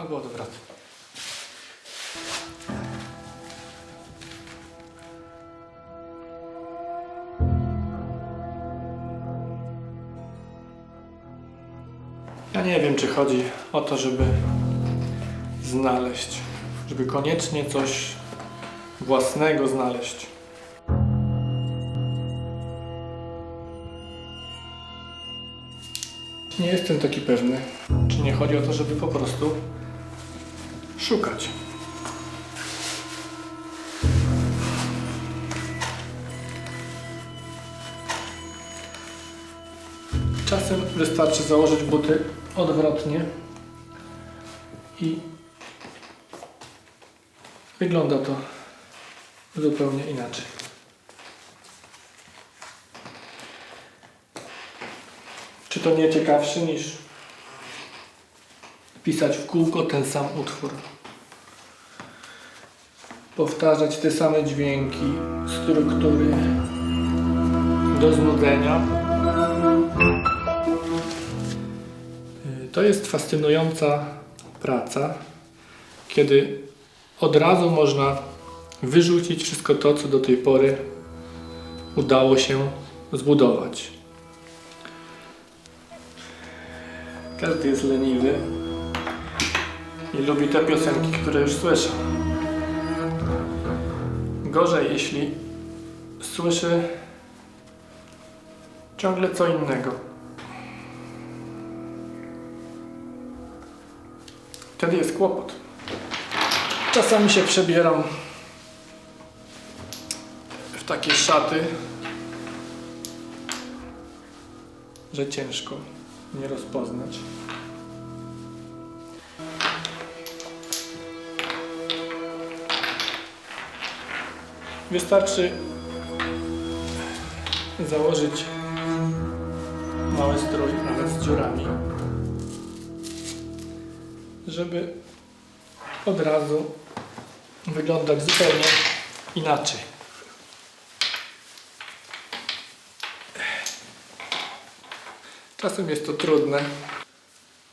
albo odwrotnie. Ja nie wiem, czy chodzi o to, żeby znaleźć, żeby koniecznie coś własnego znaleźć. Nie jestem taki pewny, czy nie chodzi o to, żeby po prostu szukać. Czasem wystarczy założyć buty odwrotnie i wygląda to zupełnie inaczej. Czy to nie ciekawsze niż pisać w kółko ten sam utwór? Powtarzać te same dźwięki, struktury do znudzenia. To jest fascynująca praca, kiedy od razu można wyrzucić wszystko to, co do tej pory udało się zbudować. Każdy jest leniwy i lubi te piosenki, które już słyszał. Gorzej, jeśli słyszy ciągle co innego. Wtedy jest kłopot. Czasami się przebieram w takie szaty, że ciężko nie rozpoznać. Wystarczy założyć mały strój, nawet z dziurami, żeby od razu wyglądać zupełnie inaczej. Czasem jest to trudne,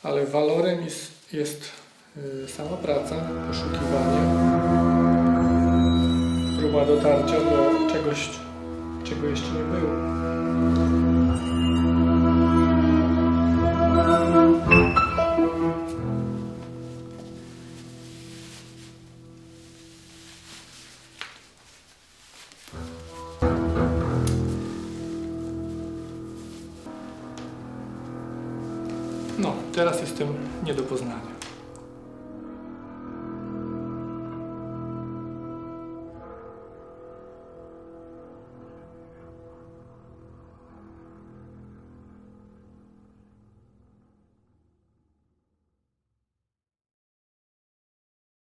ale walorem jest, jest y, sama praca, poszukiwanie, dotarcia do czegoś, czego jeszcze nie było. No, teraz jestem nie do poznania.